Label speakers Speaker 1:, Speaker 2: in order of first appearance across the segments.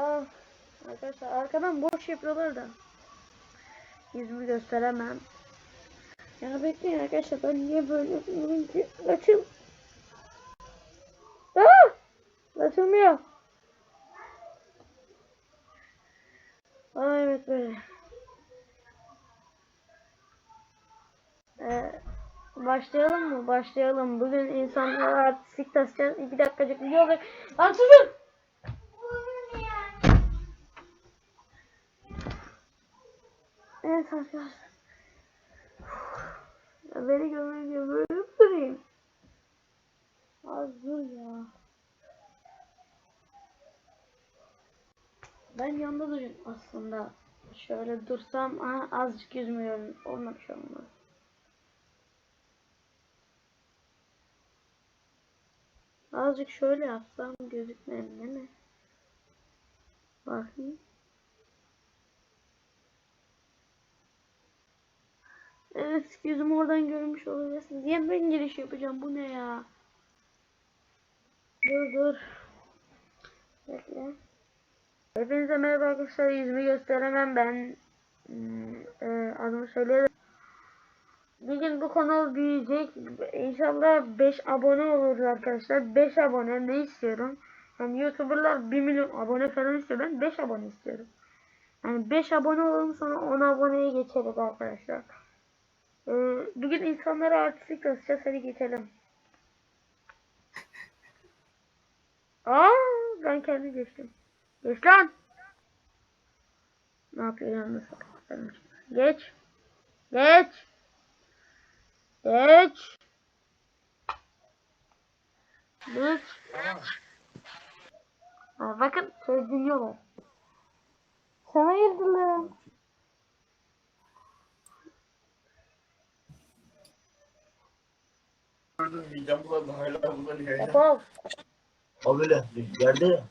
Speaker 1: Ah, arkadaşlar arkadan boş yapıyorlar da. Yüzümü gösteremem. Ya bekleyin arkadaşlar ben niye böyle yapıyorum ki? Açıl. Ah! Açılmıyor. Aa evet böyle. Ee, başlayalım mı? Başlayalım. Bugün insanlara artistik tasacağız. İki dakikacık video olacak. Lan! Evet arkadaşlar. Ya beni böyle mi durayım? Az dur ya. Ben yanında durayım aslında. Şöyle dursam aha, azıcık yüzümü görün. Olmamış olmaz. Azıcık şöyle yapsam gözükmez değil mi? Bakayım. Evet yüzümü oradan görmüş olabilirsiniz. Niye ben giriş yapacağım? Bu ne ya? Dur dur. Bekle. Hepinize merhaba arkadaşlar. Yüzümü gösteremem ben. Hmm, e, adımı söyleyelim. Bugün bu kanal büyüyecek. İnşallah 5 abone oluruz arkadaşlar. 5 abone ne istiyorum? Yani YouTuber'lar 1 milyon abone falan istiyor. Ben 5 abone istiyorum. Yani 5 abone olalım sonra 10 aboneye geçeriz arkadaşlar. Bugün insanlara artistlik tasacağız. Hadi geçelim. Aa, ben kendi geçtim. Geç lan. Ne yapıyor yalnız? Geç. Geç. Geç. Geç. Ha, bakın söz dinliyorlar. Sen lan?
Speaker 2: Midem bulandı hala bulanıyor ya.
Speaker 1: Yapalım.
Speaker 2: O böyle yerde ya.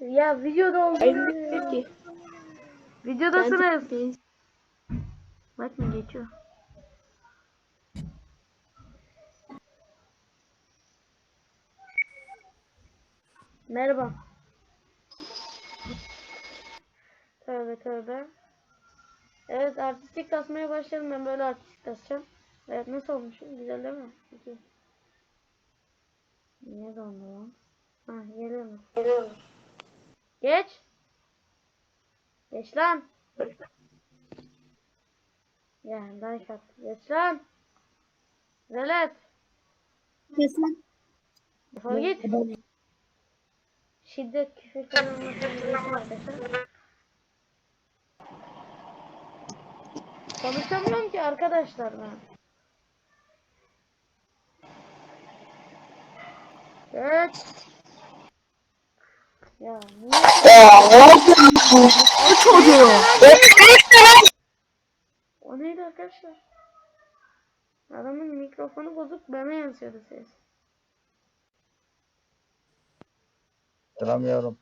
Speaker 1: Ya videoda olduğunu
Speaker 3: ki.
Speaker 1: Videodasınız. Bakın geçiyor. Merhaba. Tövbe tövbe. Evet artistik tasmaya başladım. Ben böyle artistik tasacağım. Evet nasıl olmuşum? Güzel değil mi? Peki. Niye dondu lan? Ha geliyor mu? Geç. Geç lan. Ya like at. Geç lan. Velet.
Speaker 3: Kesin.
Speaker 1: Defol git. Şiddet küfür arkadaşlar. Konuşamıyorum ki arkadaşlar ben. Evet. Ya niye?
Speaker 3: çocuğu.
Speaker 1: O neydi arkadaşlar? Adamın mikrofonu bozuk bana yansıyordu ses.
Speaker 2: Hatırlamıyorum.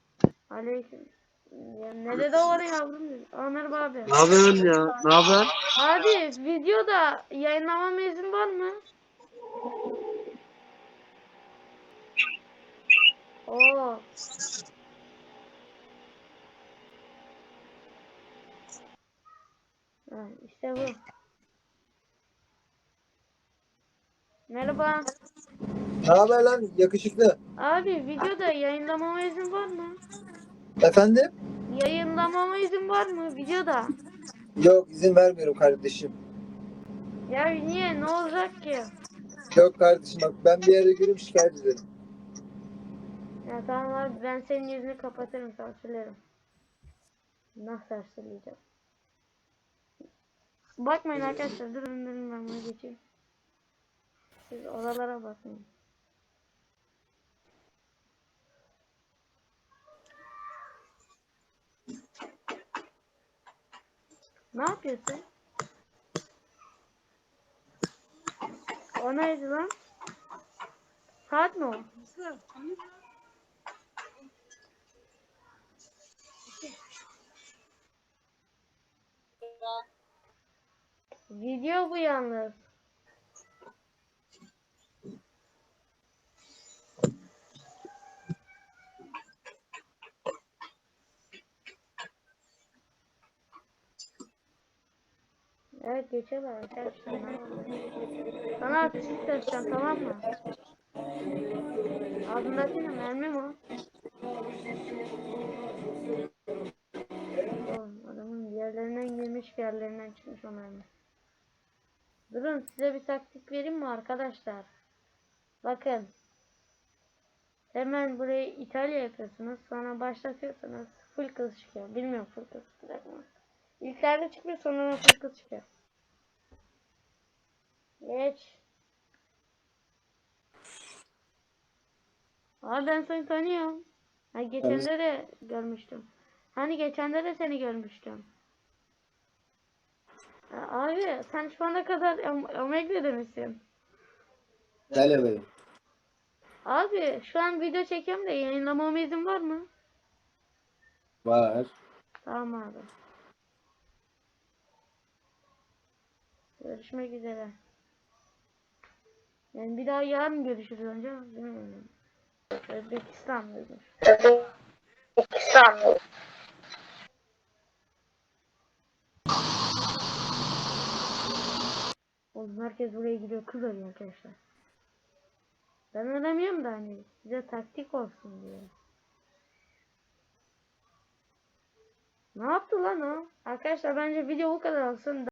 Speaker 1: Aleyküm. Ya ne dedi o var yavrum dedi. Aa merhaba abi.
Speaker 4: Ne yapıyorsun ya? Ne haber?
Speaker 1: Abi videoda yayınlamama izin var mı? Oo. Ha, işte bu. Merhaba.
Speaker 5: Ne haber lan yakışıklı?
Speaker 1: Abi videoda yayınlamama izin var mı?
Speaker 5: Efendim?
Speaker 1: Yayınlamama izin var mı videoda?
Speaker 5: Yok izin vermiyorum kardeşim.
Speaker 1: Ya niye? Ne olacak ki?
Speaker 5: Yok kardeşim bak ben bir yere girip şikayet ederim.
Speaker 1: Ya tamam abi ben senin yüzünü kapatırım sansürlerim. Nasıl sansürleyeceğim? Bakmayın arkadaşlar durun durun ben bunu geçeyim. Siz oralara bakın. Ne yapıyorsun? O neydi lan? Saat mi o? Video bu yalnız. Evet geçemem arkadaşlar. Bana ateşlik taşıyacaksın tamam mı? Ağzındaki ne mermi mi o? Adamın yerlerinden girmiş yerlerinden çıkmış o mermi. Durun size bir taktik vereyim mi arkadaşlar? Bakın. Hemen burayı İtalya yapıyorsunuz. Sonra başlatıyorsunuz. Full kız çıkıyor. Bilmiyorum full kız çıkacak mı? İlklerde çıkıyor sonra full kız çıkıyor. Geç. Abi ben seni tanıyorum. Ha, geçende de görmüştüm. Hani geçende de seni görmüştüm. Abi sen şu ana kadar Om- Omegle'de misin?
Speaker 5: Gel benim.
Speaker 1: Abi şu an video çekiyorum da yayınlamama izin var mı?
Speaker 5: Var.
Speaker 1: Tamam abi. Görüşmek üzere. Yani bir daha yarın görüşürüz önce. Bilmiyorum. Özbekistan'daymış. Özbekistan'da. Oğlum herkes buraya gidiyor kız arıyor arkadaşlar. Ben aramıyorum da hani size taktik olsun diye. Ne yaptı lan o? Arkadaşlar bence video bu kadar olsun.